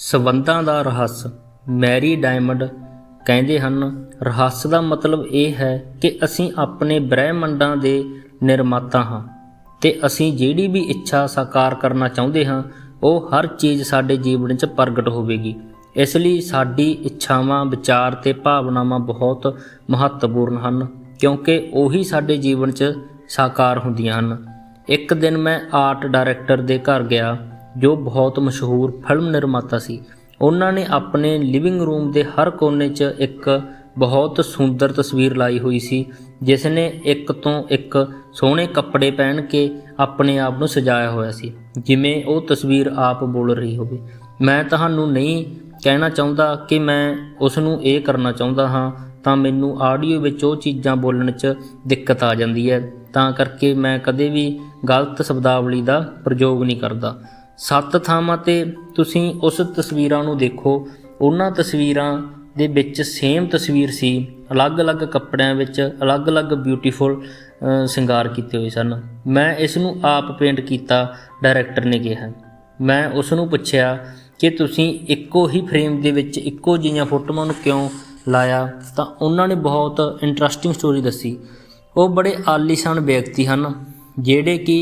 ਸਬੰਧਾਂ ਦਾ ਰਹੱਸ। Mary diamond ਕਹਿੰਦੇ ਹਨ, ਰਹੱਸ ਦਾ ਮਤਲਬ ਇਹ ਹੈ ਕਿ ਅਸੀਂ ਆਪਣੇ ਬ੍ਰਹਿਮੰਡਾਂ ਦੇ ਨਿਰਮਾਤਾ ਹਾਂ ਤੇ ਅਸੀਂ ਜਿਹੜੀ ਵੀ ਇੱਛਾ ਸਾਕਾਰ ਕਰਨਾ ਚਾਹੁੰਦੇ ਹਾਂ, ਉਹ ਹਰ ਚੀਜ਼ ਸਾਡੇ ਜੀਵਨ 'ਚ ਪ੍ਰਗਟ ਹੋਵੇਗੀ। ਇਸ ਲਈ ਸਾਡੀ ਇੱਛਾਵਾਂ, ਵਿਚਾਰ ਤੇ ਭਾਵਨਾਵਾਂ ਬਹੁਤ ਮਹੱਤਵਪੂਰਨ ਹਨ, ਕਿਉਂਕਿ ਉਹੀ ਸਾਡੇ ਜੀਵਨ 'ਚ ਸਾਕਾਰ ਹੁੰਦੀਆਂ ਹਨ। ਇੱਕ ਦਿਨ ਮੈਂ ਆਰਟ ਡਾਇਰੈਕਟਰ ਦੇ ਘਰ ਗਿਆ। ਜੋ ਬਹੁਤ ਮਸ਼ਹੂਰ ਫਿਲਮ ਨਿਰਮਾਤਾ ਸੀ। ਉਹਨਾਂ ਨੇ ਆਪਣੇ ਲਿਵਿੰਗ ਰੂਮ ਦੇ ਹਰ ਕੋਨੇ 'ਚ ਇੱਕ ਬਹੁਤ ਸੁੰਦਰ ਤਸਵੀਰ ਲਾਈ ਹੋਈ ਸੀ, ਜਿਸ ਨੇ ਇੱਕ ਤੋਂ ਇੱਕ ਸੋਹਣੇ ਕੱਪੜੇ ਪਹਿਨ ਕੇ ਆਪਣੇ ਆਪ ਨੂੰ ਸਜਾਇਆ ਹੋਇਆ ਸੀ। ਜਿਵੇਂ ਉਹ ਤਸਵੀਰ ਆਪ ਬੋਲ ਰਹੀ ਹੋਵੇ। ਮੈਂ ਤੁਹਾਨੂੰ ਨਹੀਂ ਕਹਿਣਾ ਚਾਹੁੰਦਾ ਕਿ ਮੈਂ ਉਸ ਨੂੰ ਇਹ ਕਰਨਾ ਚਾਹੁੰਦਾ ਹਾਂ, ਤਾਂ ਮੈਨੂੰ ਆਡੀਓ ਵਿੱਚ ਉਹ ਚੀਜ਼ਾਂ ਬੋਲਣ 'ਚ ਦਿੱਕਤ ਆ ਜਾਂਦੀ ਹੈ। ਤਾਂ ਕਰਕੇ ਮੈਂ ਕਦੇ ਵੀ ਗਲਤ ਸ਼ਬਦਾਵਲੀ ਦਾ ਪ੍ਰਯੋਗ ਨਹੀਂ ਕਰਦਾ। ਸੱਤ ਥਾਵਾਂ ਤੇ ਤੁਸੀਂ ਉਸ ਤਸਵੀਰਾਂ ਨੂੰ ਦੇਖੋ। ਉਹਨਾਂ ਤਸਵੀਰਾਂ ਦੇ ਵਿੱਚ ਸੇਮ ਤਸਵੀਰ ਸੀ। ਅਲੱਗ-ਅਲੱਗ ਕੱਪੜਿਆਂ ਵਿੱਚ ਅਲੱਗ-ਅਲੱਗ ਬਿਊਟੀਫੁਲ ਸ਼ਿੰਗਾਰ ਕੀਤੇ ਹੋਏ ਸਨ। ਮੈਂ ਇਸ ਨੂੰ ਆਪ ਪੇਂਟ ਕੀਤਾ ਡਾਇਰੈਕਟਰ ਨੇ ਕਿਹਾ। ਮੈਂ ਉਸ ਨੂੰ ਪੁੱਛਿਆ ਕਿ ਤੁਸੀਂ ਇੱਕੋ ਹੀ ਫਰੇਮ ਦੇ ਵਿੱਚ ਇੱਕੋ ਜਿਹੀਆਂ ਫੋਟੋਆਂ ਨੂੰ ਕਿਉਂ ਲਾਇਆ? ਤਾਂ ਉਹਨਾਂ ਨੇ ਬਹੁਤ ਇੰਟਰਸਟਿੰਗ ਸਟੋਰੀ ਦੱਸੀ। ਉਹ ਬੜੇ ਆਲੀਸ਼ਾਨ ਵਿਅਕਤੀ ਹਨ, ਜਿਹੜੇ ਕਿ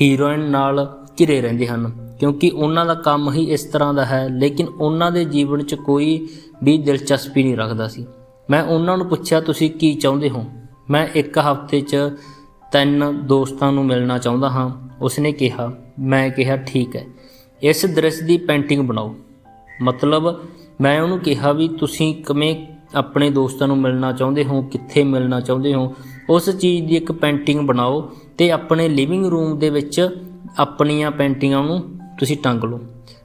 ਹੀਰੋਇਨ ਨਾਲ ਘਿਰੇ ਰਹਿੰਦੇ ਹਨ। ਕਿਉਂਕਿ ਉਹਨਾਂ ਦਾ ਕੰਮ ਹੀ ਇਸ ਤਰ੍ਹਾਂ ਦਾ ਹੈ, ਲੇਕਿਨ ਉਹਨਾਂ ਦੇ ਜੀਵਨ 'ਚ ਕੋਈ ਵੀ ਦਿਲਚਸਪੀ ਨਹੀਂ ਰੱਖਦਾ ਸੀ। ਮੈਂ ਉਹਨਾਂ ਨੂੰ ਪੁੱਛਿਆ, ਤੁਸੀਂ ਕੀ ਚਾਹੁੰਦੇ ਹੋ? ਮੈਂ ਇੱਕ ਹਫ਼ਤੇ 'ਚ ਤਿੰਨ ਦੋਸਤਾਂ ਨੂੰ ਮਿਲਣਾ ਚਾਹੁੰਦਾ ਹਾਂ। ਉਸਨੇ ਕਿਹਾ, ਮੈਂ ਕਿਹਾ, ਠੀਕ ਹੈ। ਇਸ ਦ੍ਰਿਸ਼ ਦੀ ਪੇਂਟਿੰਗ ਬਣਾਓ। ਮਤਲਬ ਮੈਂ ਉਹਨੂੰ ਕਿਹਾ ਵੀ, ਤੁਸੀਂ ਕਿਵੇਂ ਆਪਣੇ ਦੋਸਤਾਂ ਨੂੰ ਮਿਲਣਾ ਚਾਹੁੰਦੇ ਹੋ? ਕਿੱਥੇ ਮਿਲਣਾ ਚਾਹੁੰਦੇ ਹੋ? ਉਸ ਚੀਜ਼ ਦੀ ਇੱਕ ਪੇਂਟਿੰਗ ਬਣਾਓ ਤੇ ਆਪਣੇ ਲਿਵਿੰਗ ਰੂਮ ਦੇ ਵਿੱਚ ਆਪਣੀਆਂ ਪੇਂਟਿੰਗਾਂ ਨੂੰ ਤੁਸੀਂ ਟੰਗ ਲਓ।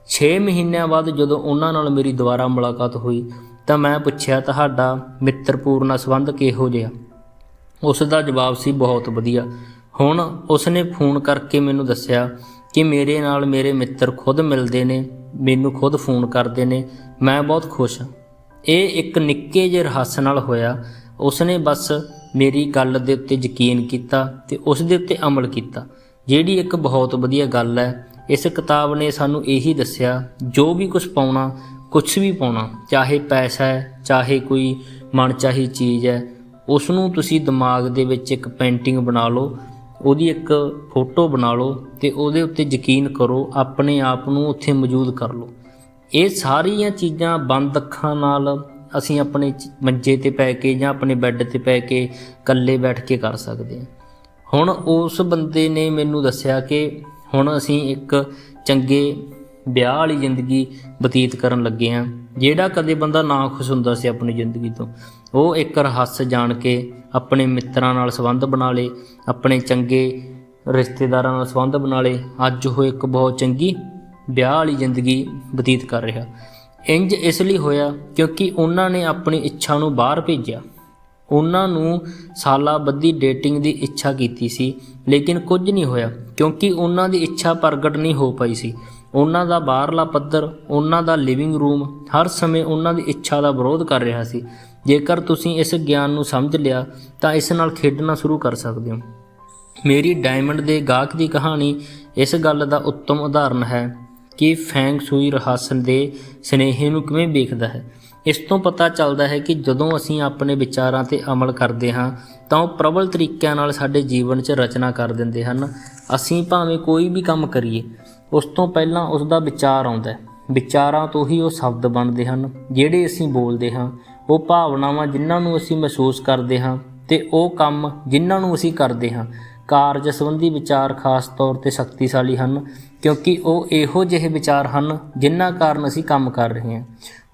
6 ਮਹੀਨਿਆਂ ਬਾਅਦ ਜਦੋਂ ਉਹਨਾਂ ਨਾਲ ਮੇਰੀ ਦੁਬਾਰਾ ਮੁਲਾਕਾਤ ਹੋਈ, ਤਾਂ ਮੈਂ ਪੁੱਛਿਆ, ਤੁਹਾਡਾ ਮਿੱਤਰਪੂਰਨਾ ਸੰਬੰਧ ਕਿਹੋ ਜਿਹਾ? ਉਸ ਦਾ ਜਵਾਬ ਸੀ, ਬਹੁਤ ਵਧੀਆ। ਹੁਣ ਉਸਨੇ ਫੋਨ ਕਰਕੇ ਮੈਨੂੰ ਦੱਸਿਆ ਕਿ ਮੇਰੇ ਨਾਲ ਮੇਰੇ ਮਿੱਤਰ ਖੁਦ ਮਿਲਦੇ ਨੇ, ਮੈਨੂੰ ਖੁਦ ਫੋਨ ਕਰਦੇ ਨੇ, ਮੈਂ ਬਹੁਤ ਖੁਸ਼ ਹਾਂ। ਇਹ ਇੱਕ ਨਿੱਕੇ ਜਿਹੇ ਰਹੱਸ ਨਾਲ ਹੋਇਆ। ਉਸਨੇ ਬਸ ਮੇਰੀ ਗੱਲ ਦੇ ਉੱਤੇ ਯਕੀਨ ਕੀਤਾ ਤੇ ਉਸ ਦੇ ਉੱਤੇ ਅਮਲ ਕੀਤਾ, ਜਿਹੜੀ ਇੱਕ ਬਹੁਤ ਵਧੀਆ ਗੱਲ ਹੈ। ਇਸ ਕਿਤਾਬ ਨੇ ਸਾਨੂੰ ਇਹੀ ਦੱਸਿਆ, ਜੋ ਵੀ ਕੁਝ ਪਾਉਣਾ ਕੁਝ ਵੀ ਪਾਉਣਾ, ਚਾਹੇ ਪੈਸਾ ਹੈ, ਚਾਹੇ ਕੋਈ ਮਨਚਾਹੀ ਚੀਜ਼ ਹੈ ਉਸ ਨੂੰ ਤੁਸੀਂ ਦਿਮਾਗ ਦੇ ਵਿੱਚ ਇੱਕ ਪੇਂਟਿੰਗ ਬਣਾ ਲਓ, ਉਹਦੀ ਇੱਕ ਫੋਟੋ ਬਣਾ ਲਓ ਤੇ ਉਹਦੇ ਉੱਤੇ ਯਕੀਨ ਕਰੋ, ਆਪਣੇ ਆਪ ਨੂੰ ਉੱਥੇ ਮੌਜੂਦ ਕਰ ਲਓ। ਇਹ ਸਾਰੀਆਂ ਚੀਜ਼ਾਂ ਬੰਦ ਅੱਖਾਂ ਨਾਲ ਅਸੀਂ ਆਪਣੇ ਮੰਜੇ ਤੇ ਪੈ ਕੇ ਜਾਂ ਆਪਣੇ ਬੈੱਡ ਤੇ ਪੈ ਕੇ ਇਕੱਲੇ ਬੈਠ ਕੇ ਕਰ ਸਕਦੇ ਹਾਂ। ਹੁਣ ਉਸ ਬੰਦੇ ਨੇ ਮੈਨੂੰ ਦੱਸਿਆ ਕਿ ਹੁਣ ਅਸੀਂ ਇੱਕ ਚੰਗੇ ਵਿਆਹ ਵਾਲੀ ਜ਼ਿੰਦਗੀ ਬਤੀਤ ਕਰਨ ਲੱਗੇ ਹਾਂ, ਜਿਹੜਾ ਕਦੇ ਬੰਦਾ ਨਾ ਖੁਸ਼ ਹੁੰਦਾ ਸੀ ਆਪਣੀ ਜ਼ਿੰਦਗੀ ਤੋਂ। ਉਹ ਇੱਕ ਰਹੱਸ ਜਾਣ ਕੇ ਆਪਣੇ ਮਿੱਤਰਾਂ ਨਾਲ ਸੰਬੰਧ ਬਣਾ ਲੇ, ਆਪਣੇ ਚੰਗੇ ਰਿਸ਼ਤੇਦਾਰਾਂ ਨਾਲ ਸੰਬੰਧ ਬਣਾ ਲੇ। ਅੱਜ ਉਹ ਇੱਕ ਬਹੁਤ ਚੰਗੀ ਵਿਆਹ ਵਾਲੀ ਜ਼ਿੰਦਗੀ ਬਤੀਤ ਕਰ ਰਿਹਾ। ਇੰਜ ਇਸ ਲਈ ਹੋਇਆ ਕਿਉਂਕਿ ਉਹਨਾਂ ਨੇ ਆਪਣੀ ਇੱਛਾ ਨੂੰ ਬਾਹਰ ਭੇਜਿਆ। ਉਹਨਾਂ ਨੂੰ ਸਾਲਾਂ ਬੱਧੀ ਡੇਟਿੰਗ ਦੀ ਇੱਛਾ ਕੀਤੀ ਸੀ, ਲੇਕਿਨ ਕੁਝ ਨਹੀਂ ਹੋਇਆ, ਕਿਉਂਕਿ ਉਹਨਾਂ ਦੀ ਇੱਛਾ ਪ੍ਰਗਟ ਨਹੀਂ ਹੋ ਪਈ ਸੀ। ਉਹਨਾਂ ਦਾ ਬਾਹਰਲਾ ਪੱਧਰ, ਉਹਨਾਂ ਦਾ ਲਿਵਿੰਗ ਰੂਮ ਹਰ ਸਮੇਂ ਉਹਨਾਂ ਦੀ ਇੱਛਾ ਦਾ ਵਿਰੋਧ ਕਰ ਰਿਹਾ ਸੀ। ਜੇਕਰ ਤੁਸੀਂ ਇਸ ਗਿਆਨ ਨੂੰ ਸਮਝ ਲਿਆ, ਤਾਂ ਇਸ ਨਾਲ ਖੇਡਣਾ ਸ਼ੁਰੂ ਕਰ ਸਕਦੇ ਹੋ। ਮੇਰੀ ਡਾਇਮੰਡ ਦੇ ਗਾਹਕ ਦੀ ਕਹਾਣੀ ਇਸ ਗੱਲ ਦਾ ਉੱਤਮ ਉਦਾਹਰਣ ਹੈ ਕਿ ਫੈਂਗ ਸੂਈ ਰਹੱਸ ਦੇ ਸਨੇਹੇ ਨੂੰ ਕਿਵੇਂ ਵੇਖਦਾ ਹੈ। ਇਸ ਤੋਂ ਪਤਾ ਚੱਲਦਾ ਹੈ ਕਿ ਜਦੋਂ ਅਸੀਂ ਆਪਣੇ ਵਿਚਾਰਾਂ ਤੇ ਅਮਲ ਕਰਦੇ ਹਾਂ, ਤਾਂ ਉਹ ਪ੍ਰਬਲ ਤਰੀਕਿਆਂ ਨਾਲ ਸਾਡੇ ਜੀਵਨ 'ਚ ਰਚਨਾ ਕਰ ਦਿੰਦੇ ਹਨ। ਅਸੀਂ ਭਾਵੇਂ ਕੋਈ ਵੀ ਕੰਮ ਕਰੀਏ, ਉਸ ਤੋਂ ਪਹਿਲਾਂ ਉਸ ਦਾ ਵਿਚਾਰ ਆਉਂਦਾ ਹੈ। ਵਿਚਾਰਾਂ ਤੋਂ ਹੀ ਉਹ ਸ਼ਬਦ ਬਣਦੇ ਹਨ, ਜਿਹੜੇ ਅਸੀਂ ਬੋਲਦੇ ਹਾਂ। ਉਹ ਭਾਵਨਾਵਾਂ ਜਿਨ੍ਹਾਂ ਨੂੰ ਅਸੀਂ ਮਹਿਸੂਸ ਕਰਦੇ ਹਾਂ ਤੇ ਉਹ ਕੰਮ ਜਿਨ੍ਹਾਂ ਨੂੰ ਅਸੀਂ ਕਰਦੇ ਹਾਂ, ਕਾਰਜ ਸੰਬੰਧੀ ਵਿਚਾਰ ਖਾਸ ਤੌਰ ਤੇ ਸ਼ਕਤੀਸ਼ਾਲੀ ਹਨ, ਕਿਉਂਕਿ ਉਹ ਇਹੋ ਜਿਹੇ ਵਿਚਾਰ ਹਨ, ਜਿਨ੍ਹਾਂ ਕਾਰਨ ਅਸੀਂ ਕੰਮ ਕਰ ਰਹੇ ਹਾਂ।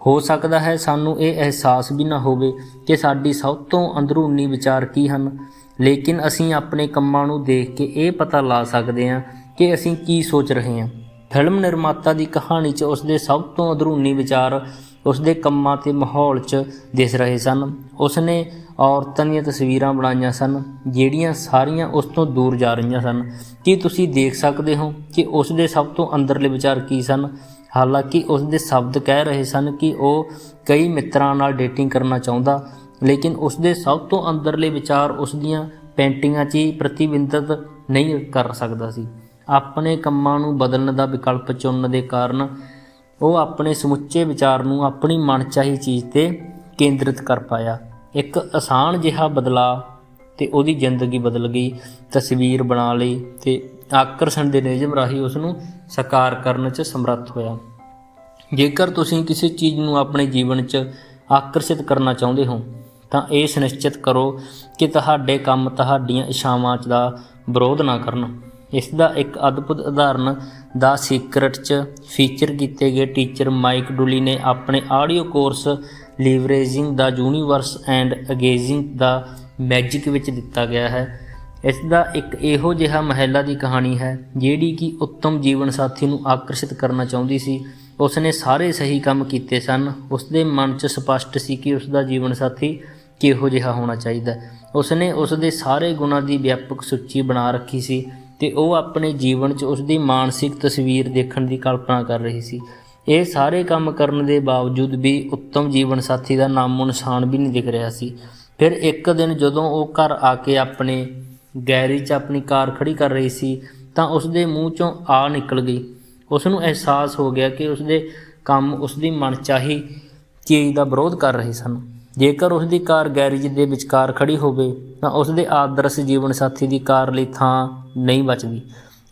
ਹੋ ਸਕਦਾ ਹੈ ਸਾਨੂੰ ਇਹ ਅਹਿਸਾਸ ਵੀ ਨਾ ਹੋਵੇ ਕਿ ਸਾਡੀ ਸਭ ਤੋਂ ਅੰਦਰੂਨੀ ਵਿਚਾਰ ਕੀ ਹਨ। ਲੇਕਿਨ ਅਸੀਂ ਆਪਣੇ ਕੰਮਾਂ ਨੂੰ ਦੇਖ ਕੇ ਇਹ ਪਤਾ ਲਾ ਸਕਦੇ ਹਾਂ ਕਿ ਅਸੀਂ ਕੀ ਸੋਚ ਰਹੇ ਹਾਂ। ਫਿਲਮ ਨਿਰਮਾਤਾ ਦੀ ਕਹਾਣੀ 'ਚ ਉਸਦੇ ਸਭ ਤੋਂ ਅੰਦਰੂਨੀ ਵਿਚਾਰ ਉਸਦੇ ਕੰਮਾਂ ਤੇ ਮਾਹੌਲ 'ਚ ਦਿਸ ਰਹੇ ਸਨ। ਉਸਨੇ ਔਰਤਾਂ ਦੀਆਂ ਤਸਵੀਰਾਂ ਬਣਾਈਆਂ ਸਨ, ਜਿਹੜੀਆਂ ਸਾਰੀਆਂ ਉਸ ਤੋਂ ਦੂਰ ਜਾ ਰਹੀਆਂ ਸਨ। ਕੀ ਤੁਸੀਂ ਦੇਖ ਸਕਦੇ ਹੋ ਕਿ ਉਸਦੇ ਸਭ ਤੋਂ ਅੰਦਰਲੇ ਵਿਚਾਰ ਕੀ ਸਨ? ਹਾਲਾਂਕਿ ਉਸਦੇ ਸ਼ਬਦ ਕਹਿ ਰਹੇ ਸਨ ਕਿ ਉਹ ਕਈ ਮਿੱਤਰਾਂ ਨਾਲ ਡੇਟਿੰਗ ਕਰਨਾ ਚਾਹੁੰਦਾ, ਲੇਕਿਨ ਉਸਦੇ ਸਭ ਤੋਂ ਅੰਦਰਲੇ ਵਿਚਾਰ ਉਸ ਦੀਆਂ ਪੇਂਟਿੰਗਾਂ 'ਚ ਹੀ ਪ੍ਰਤੀਬਿੰਬਿਤ ਨਹੀਂ ਕਰ ਸਕਦਾ ਸੀ। ਆਪਣੇ ਕੰਮਾਂ ਨੂੰ ਬਦਲਣ ਦਾ ਵਿਕਲਪ ਚੁਣਨ ਦੇ ਕਾਰਨ ਉਹ ਆਪਣੇ ਸਮੁੱਚੇ ਵਿਚਾਰ ਨੂੰ ਆਪਣੀ ਮਨਚਾਹੀ ਚੀਜ਼ ਤੇ ਕੇਂਦਰਿਤ ਕਰ ਪਾਇਆ। ਇੱਕ ਆਸਾਨ ਜਿਹਾ ਬਦਲਾਅ ਤੇ ਉਹਦੀ ਜ਼ਿੰਦਗੀ ਬਦਲ ਗਈ। ਤਸਵੀਰ ਬਣਾ ਲਈ ਤੇ ਆਕਰਸ਼ਣ ਦੇ ਨਿਯਮ ਰਾਹੀਂ ਉਸ ਨੂੰ ਸਾਕਾਰ ਕਰਨ 'ਚ ਸਮਰੱਥ ਹੋਇਆ। ਜੇਕਰ ਤੁਸੀਂ ਕਿਸੇ ਚੀਜ਼ ਨੂੰ ਆਪਣੇ ਜੀਵਨ 'ਚ ਆਕਰਸ਼ਿਤ ਕਰਨਾ ਚਾਹੁੰਦੇ ਹੋ, ਤਾਂ ਇਹ ਸੁਨਿਸ਼ਚਿਤ ਕਰੋ ਕਿ ਤੁਹਾਡੇ ਕੰਮ ਤੁਹਾਡੀਆਂ ਇੱਛਾਵਾਂ 'ਚ ਦਾ ਵਿਰੋਧ ਨਾ ਕਰਨ। ਇਸ ਦਾ ਇੱਕ ਅਦਭੁਤ ਉਦਾਹਰਨ ਦਾ ਸੀਕ੍ਰੇਟ 'ਚ ਫੀਚਰ ਕੀਤੇ ਗਏ ਟੀਚਰ ਮਾਈਕ ਡੁਲੀ ਨੇ ਆਪਣੇ ਆਡੀਓ ਕੋਰਸ ਲੀਵਰੇਜਿੰਗ ਦਾ ਯੂਨੀਵਰਸ ਐਂਡ ਅਗੇਜਿੰਗ ਦਾ ਮੈਜਿਕ ਵਿੱਚ ਦਿੱਤਾ ਗਿਆ ਹੈ। ਇਸ ਦਾ ਇੱਕ ਇਹੋ ਜਿਹਾ ਮਹਿਲਾ ਦੀ ਕਹਾਣੀ ਹੈ, ਜਿਹੜੀ ਕਿ ਉੱਤਮ ਜੀਵਨ ਸਾਥੀ ਨੂੰ ਆਕਰਸ਼ਿਤ ਕਰਨਾ ਚਾਹੁੰਦੀ ਸੀ। ਉਸਨੇ ਸਾਰੇ ਸਹੀ ਕੰਮ ਕੀਤੇ ਸਨ। ਉਸਦੇ ਮਨ 'ਚ ਸਪਸ਼ਟ ਸੀ ਕਿ ਉਸਦਾ ਜੀਵਨ ਸਾਥੀ ਕਿਹੋ ਜਿਹਾ ਹੋਣਾ ਚਾਹੀਦਾ ਹੈ। ਉਸਨੇ ਉਸਦੇ ਸਾਰੇ ਗੁਣਾਂ ਦੀ ਵਿਆਪਕ ਸੂਚੀ ਬਣਾ ਰੱਖੀ ਸੀ ਤੇ ਉਹ ਆਪਣੇ ਜੀਵਨ 'ਚ ਉਸਦੀ ਮਾਨਸਿਕ ਤਸਵੀਰ ਦੇਖਣ ਦੀ ਕਲਪਨਾ ਕਰ ਰਹੀ ਸੀ। ਇਹ ਸਾਰੇ ਕੰਮ ਕਰਨ ਦੇ ਬਾਵਜੂਦ ਵੀ ਉੱਤਮ ਜੀਵਨ ਸਾਥੀ ਦਾ ਨਾਮੋ ਨਿਸ਼ਾਨ ਵੀ ਨਹੀਂ ਦਿਖ ਰਿਹਾ ਸੀ। ਫਿਰ ਇੱਕ ਦਿਨ ਜਦੋਂ ਉਹ ਘਰ ਆ ਕੇ ਆਪਣੇ ਗੈਰੇਜ 'ਚ ਆਪਣੀ ਕਾਰ ਖੜੀ ਕਰ ਰਹੀ ਸੀ, ਤਾਂ ਉਸਦੇ ਮੂੰਹ 'ਚੋਂ ਆ ਨਿਕਲ ਗਈ। ਉਸ ਨੂੰ ਅਹਿਸਾਸ ਹੋ ਗਿਆ ਕਿ ਉਸਦੇ ਕੰਮ ਉਸਦੀ ਮਨਚਾਹੀ ਚੀਜ਼ ਦਾ ਵਿਰੋਧ ਕਰ ਰਹੇ ਸਨ। ਜੇਕਰ ਉਸਦੀ ਕਾਰ ਗੈਰੇਜ ਦੇ ਵਿਚਕਾਰ ਖੜੀ ਹੋਵੇ, ਤਾਂ ਉਸਦੇ ਆਦਰਸ਼ ਜੀਵਨ ਸਾਥੀ ਦੀ ਕਾਰ ਲਈ ਥਾਂ ਨਹੀਂ ਬਚਦੀ।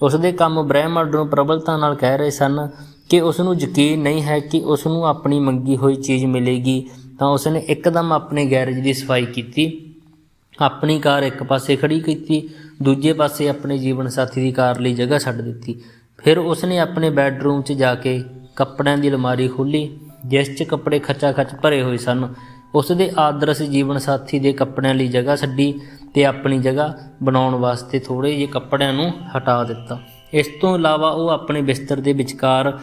ਉਸਦੇ ਕੰਮ ਬ੍ਰਹਿਮੰਡ ਨੂੰ ਪ੍ਰਬਲਤਾ ਨਾਲ ਕਹਿ ਰਹੇ ਸਨ ਕਿ ਉਸ ਨੂੰ ਯਕੀਨ ਨਹੀਂ ਹੈ ਕਿ ਉਸ ਨੂੰ ਆਪਣੀ ਮੰਗੀ ਹੋਈ ਚੀਜ਼ ਮਿਲੇਗੀ, ਤਾਂ ਉਸਨੇ ਇੱਕਦਮ ਆਪਣੇ ਗੈਰੇਜ ਦੀ ਸਫ਼ਾਈ ਕੀਤੀ। ਆਪਣੀ ਕਾਰ ਇੱਕ ਪਾਸੇ ਖੜੀ ਕੀਤੀ, ਦੂਜੇ ਪਾਸੇ ਆਪਣੇ ਜੀਵਨ ਸਾਥੀ ਦੀ ਕਾਰ ਲਈ ਜਗ੍ਹਾ ਛੱਡ ਦਿੱਤੀ। ਫਿਰ ਉਸਨੇ ਆਪਣੇ ਬੈੱਡਰੂਮ 'ਚ ਜਾ ਕੇ ਕੱਪੜਿਆਂ ਦੀ ਅਲਮਾਰੀ ਖੋਲ੍ਹੀ, ਜਿਸ 'ਚ ਕੱਪੜੇ ਖੱਚਾ ਖੱਚ ਭਰੇ ਹੋਏ ਸਨ। ਉਸਦੇ ਆਦਰਸ਼ ਜੀਵਨ ਸਾਥੀ ਦੇ ਕੱਪੜਿਆਂ ਲਈ ਜਗ੍ਹਾ ਛੱਡੀ ਤੇ ਆਪਣੀ ਜਗ੍ਹਾ ਬਣਾਉਣ ਵਾਸਤੇ ਥੋੜੇ ਜਿਹੇ ਕੱਪੜਿਆਂ ਨੂੰ ਹਟਾ ਦਿੱਤਾ। ਇਸ ਤੋਂ ਇਲਾਵਾ ਉਹ ਆਪਣੇ ਬਿਸਤਰ ਦੇ ਵਿਚਕਾਰ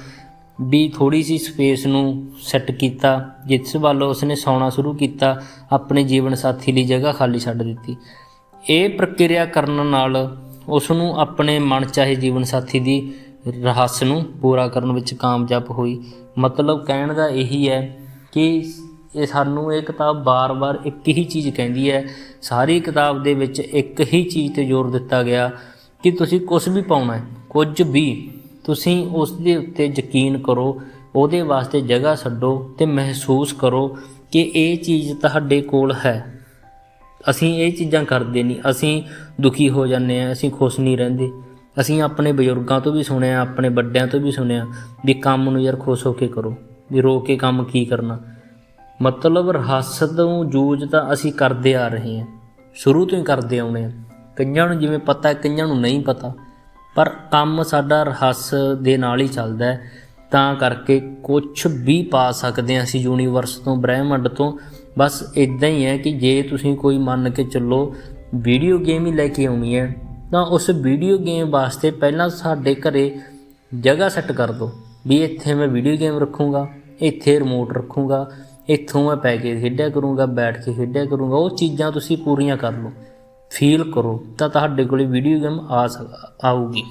ਵੀ ਥੋੜੀ ਸੀ ਸਪੇਸ ਨੂੰ ਸੈੱਟ ਕੀਤਾ, ਜਿਸ ਵੱਲ ਉਸਨੇ ਸੌਣਾ ਸ਼ੁਰੂ ਕੀਤਾ, ਆਪਣੇ ਜੀਵਨ ਸਾਥੀ ਲਈ ਜਗ੍ਹਾ ਖਾਲੀ ਛੱਡ ਦਿੱਤੀ। ਇਹ ਪ੍ਰਕਿਰਿਆ ਕਰਨ ਨਾਲ ਉਸ ਨੂੰ ਆਪਣੇ ਮਨ ਚਾਹੇ ਜੀਵਨ ਸਾਥੀ ਦੀ ਰਹੱਸ ਨੂੰ ਪੂਰਾ ਕਰਨ ਵਿੱਚ ਕਾਮਯਾਬ ਹੋਈ। ਮਤਲਬ ਕਹਿਣ ਦਾ ਇਹੀ ਹੈ ਕਿ ਇਹ ਸਾਨੂੰ ਇਹ ਕਿਤਾਬ ਬਾਰ-ਬਾਰ ਇੱਕ ਹੀ ਚੀਜ਼ ਕਹਿੰਦੀ ਹੈ। ਸਾਰੀ ਕਿਤਾਬ ਦੇ ਵਿੱਚ ਇੱਕ ਹੀ ਚੀਜ਼ ਤੇ ਜ਼ੋਰ ਦਿੱਤਾ ਗਿਆ ਕਿ ਤੁਸੀਂ ਕੁਝ ਵੀ ਪਾਉਣਾ ਹੈ, ਕੁਝ ਵੀ। ਤੁਸੀਂ ਉਸ ਦੇ ਉੱਤੇ ਯਕੀਨ ਕਰੋ, ਉਹਦੇ ਵਾਸਤੇ ਜਗ੍ਹਾ ਛੱਡੋ ਤੇ ਮਹਿਸੂਸ ਕਰੋ ਕਿ ਇਹ ਚੀਜ਼ ਤੁਹਾਡੇ ਕੋਲ ਹੈ। ਅਸੀਂ ਇਹ ਚੀਜ਼ਾਂ ਕਰਦੇ ਨਹੀਂ, ਅਸੀਂ ਦੁਖੀ ਹੋ ਜਾਂਦੇ ਆ ਅਸੀਂ ਖੁਸ਼ ਨਹੀਂ ਰਹਿੰਦੇ। ਅਸੀਂ ਆਪਣੇ ਬਜ਼ੁਰਗਾਂ ਤੋਂ ਵੀ ਸੁਣਿਆ, ਆਪਣੇ ਵੱਡਿਆਂ ਤੋਂ ਵੀ ਸੁਣਿਆ ਵੀ ਕੰਮ ਨੂੰ ਯਾਰ ਖੁਸ਼ ਹੋ ਕੇ ਕਰੋ, ਵੀ ਰੋ ਕੇ ਕੰਮ ਕੀ ਕਰਨਾ। ਮਤਲਬ ਰਹੱਸ ਤੋਂ ਜੂਝ ਤਾਂ ਅਸੀਂ ਕਰਦੇ ਆ ਰਹੇ ਹਾਂ, ਸ਼ੁਰੂ ਤੋਂ ਹੀ ਕਰਦੇ ਆਉਣੇ ਆ ਕਈਆਂ ਨੂੰ ਜਿਵੇਂ ਪਤਾ, ਕਈਆਂ ਨੂੰ ਨਹੀਂ ਪਤਾ। ਪਰ ਕੰਮ ਸਾਡਾ ਰਹੱਸ ਦੇ ਨਾਲ ਹੀ ਚੱਲਦਾ ਹੈ। ਤਾਂ ਕਰਕੇ ਕੁਝ ਵੀ ਪਾ ਸਕਦੇ ਹਾਂ ਅਸੀਂ ਯੂਨੀਵਰਸ ਤੋਂ, ਬ੍ਰਹਿਮੰਡ ਤੋਂ, ਬਸ ਇਦਾਂ ਹੀ ਹੈ ਕਿ ਜੇ ਤੁਸੀਂ ਕੋਈ ਮੰਨ ਕੇ ਚੱਲੋ ਵੀਡੀਓ ਗੇਮ ਹੀ ਲੈ ਕੇ ਆਉਣੀ ਹੈ, ਤਾਂ ਉਸ ਵੀਡੀਓ ਗੇਮ ਵਾਸਤੇ ਪਹਿਲਾਂ ਸਾਡੇ ਘਰੇ ਜਗ੍ਹਾ ਸੈੱਟ ਕਰ ਦਿਓ ਵੀ ਇੱਥੇ ਮੈਂ ਵੀਡੀਓ ਗੇਮ ਰੱਖੂੰਗਾ, ਇੱਥੇ ਰਿਮੋਟ ਰੱਖੂੰਗਾ, ਇੱਥੋਂ ਮੈਂ ਪੈ ਕੇ ਖੇਡਿਆ ਕਰੂੰਗਾ, ਬੈਠ ਕੇ ਖੇਡਿਆ ਕਰੂੰਗਾ, ਉਹ ਚੀਜ਼ਾਂ ਤੁਸੀਂ ਪੂਰੀਆਂ ਕਰ ਲਓ। ਫੀਲ ਕਰੋ ਤਾਂ ਤੁਹਾਡੇ ਕੋਲੇ ਵੀਡੀਓ ਗੇਮ ਆ ਸਕ ਆਊਗੀ।